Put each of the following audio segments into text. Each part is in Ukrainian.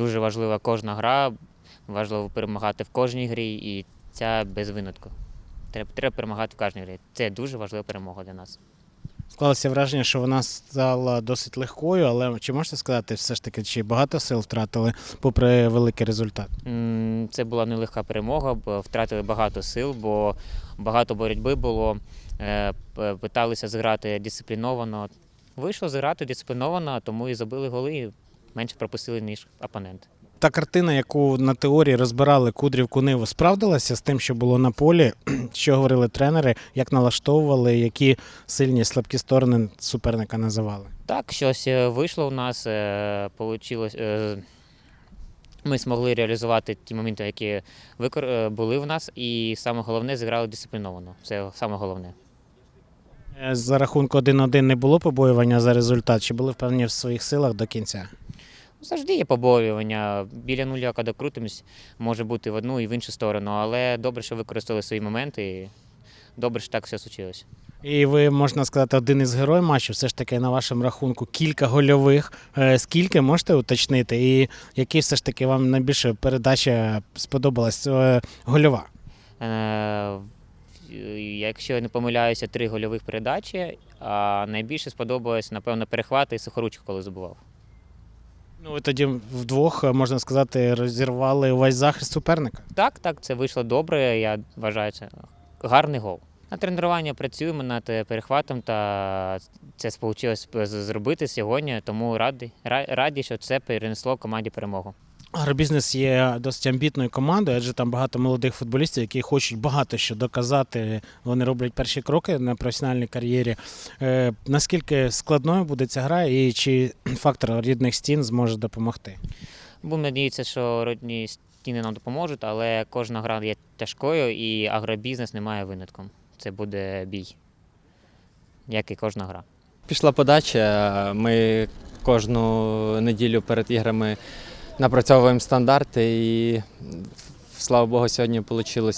дуже важлива кожна гра, важливо перемагати в кожній грі, і ця без винятку. Треба, треба перемагати в кожній грі. Це дуже важлива перемога для нас. Склалося враження, що вона стала досить легкою, але чи можете сказати, все ж таки, чи багато сил втратили, попри великий результат? Це була нелегка перемога, бо втратили багато сил, бо багато боротьби було. Е, Питалися зіграти дисципліновано. Вийшло зіграти дисципліновано, тому і забили голи, менше пропустили, ніж опонент. Та картина, яку на теорії розбирали Кудрівку Ниву, справдилася з тим, що було на полі, що говорили тренери, як налаштовували, які сильні слабкі сторони суперника називали. Так, щось е, вийшло у нас, е, получилось, е, ми змогли реалізувати ті моменти, які були в нас, і саме головне зіграли дисципліновано. Це саме головне. За рахунку 1-1 не було побоювання за результат, чи були впевнені в своїх силах до кінця? Завжди є побоювання. Біля нуля, коли крутимось, може бути в одну і в іншу сторону, але добре, що використали свої моменти. І добре, що так все случилось. І ви можна сказати, один із героїв матчу, все ж таки на вашому рахунку кілька гольових. Е, Скільки можете уточнити? І які все ж таки вам найбільше передача сподобалась е, гольова? Е, якщо я не помиляюся, три гольових передачі, а найбільше сподобалось, напевно, перехвати і сухоручку, коли забував. Ну ви тоді вдвох, е, можна сказати, розірвали увесь захист суперника. Так, так, це вийшло добре. Я вважаю, це гарний гол. На тренування працюємо над е, перехватом, та це вийшло зробити сьогодні, тому радий, ра- раді, що це перенесло команді перемогу. Агробізнес є досить амбітною командою, адже там багато молодих футболістів, які хочуть багато що доказати. Вони роблять перші кроки на професіональній кар'єрі. Е, наскільки складною буде ця гра, і чи фактор рідних стін зможе допомогти? Будемо надіятися, що родні стіни нам допоможуть, але кожна гра є тяжкою і агробізнес не має винятком. Це буде бій, як і кожна гра. Пішла подача. Ми кожну неділю перед іграми напрацьовуємо стандарти і слава Богу, сьогодні вийшло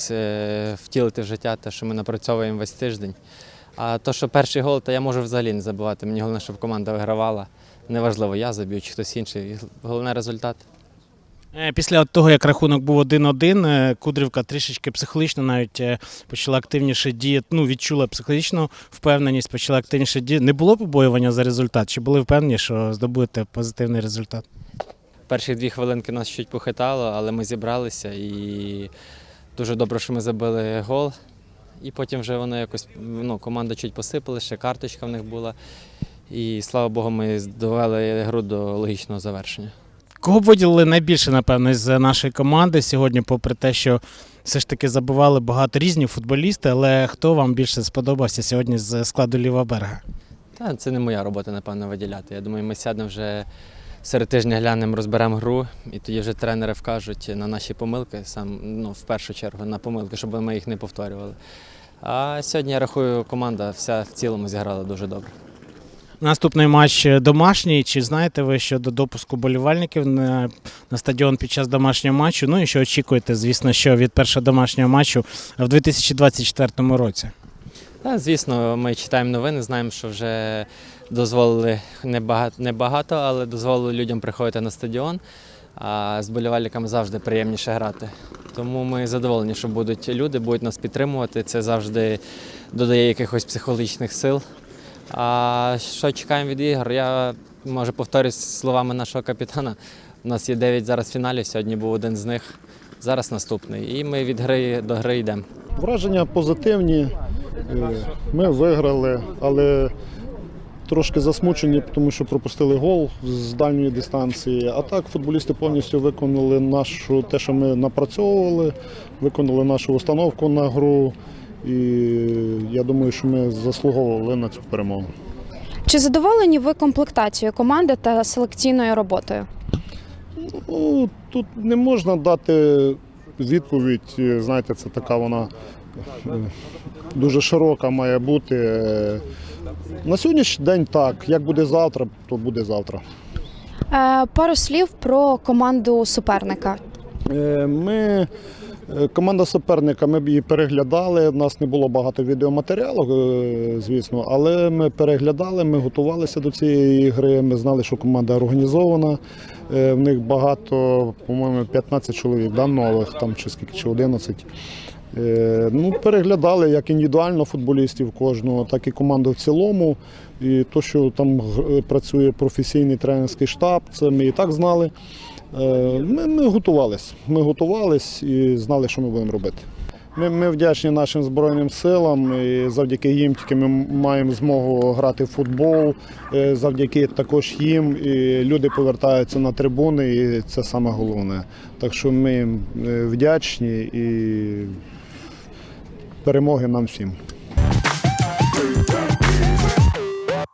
втілити в життя те, що ми напрацьовуємо весь тиждень. А то, що перший гол, то я можу взагалі не забувати. Мені головне, щоб команда вигравала. Неважливо, я заб'ю чи хтось інший. Головне результат. Е, Після того, як рахунок був 1-1, е, Кудрівка трішечки психологічно навіть е, почала активніше діяти, ну, відчула психологічну впевненість, почала активніше діяти. Не було побоювання за результат? Чи були впевнені, що здобудете позитивний результат? Перші дві хвилинки нас чуть похитало, але ми зібралися і дуже добре, що ми забили гол. І потім вже воно якось ну, команда чуть посипала, ще карточка в них була. І слава Богу, ми довели гру до логічного завершення. Кого б виділили найбільше, напевно, з нашої команди сьогодні, попри те, що все ж таки забивали багато різні футболісти, але хто вам більше сподобався сьогодні з складу Лівоберга? Та це не моя робота, напевно, виділяти. Я думаю, ми сядемо вже серед тижня глянемо, розберемо гру, і тоді вже тренери вкажуть на наші помилки, сам, ну, в першу чергу на помилки, щоб ми їх не повторювали. А сьогодні я рахую, команда вся в цілому зіграла дуже добре. Наступний матч домашній. Чи знаєте ви щодо допуску болівальників на, на стадіон під час домашнього матчу? Ну і що очікуєте, звісно, що від першого домашнього матчу в 2024 році? Та, звісно, ми читаємо новини, знаємо, що вже дозволили небагато, небагато, але дозволили людям приходити на стадіон. А з болівальниками завжди приємніше грати. Тому ми задоволені, що будуть люди, будуть нас підтримувати. Це завжди додає якихось психологічних сил. А що чекаємо від ігор? Я може повторюсь словами нашого капітана. У нас є 9 зараз фіналів, сьогодні був один з них, зараз наступний. І ми від гри до гри йдемо. Враження позитивні. Е, Ми виграли, але трошки засмучені, тому що пропустили гол з дальньої дистанції. А так футболісти повністю виконали нашу те, що ми напрацьовували, виконали нашу установку на гру. І я думаю, що ми заслуговували на цю перемогу. Чи задоволені ви комплектацією команди та селекційною роботою? Ну, тут не можна дати відповідь. Знаєте, це така вона дуже широка має бути. На сьогоднішній день так. Як буде завтра, то буде завтра. Е, пару слів про команду суперника. Е, Ми Е, Команда суперника, ми б її переглядали. У нас не було багато відеоматеріалу, звісно, але ми переглядали, ми готувалися до цієї гри. Ми знали, що команда організована. В них багато, по-моєму, 15 чоловік да, нових, там чи скільки, чи 11. Е, Ну, переглядали як індивідуально футболістів кожного, так і команду в цілому. І то, що там працює професійний тренерський штаб, це ми і так знали. Е, Ми, ми готувалися. Ми готувались і знали, що ми будемо робити. Ми, ми вдячні нашим Збройним силам. І завдяки їм тільки ми маємо змогу грати в футбол. Е, Завдяки також їм і люди повертаються на трибуни, і це саме головне. Так що ми їм е, вдячні і перемоги нам всім.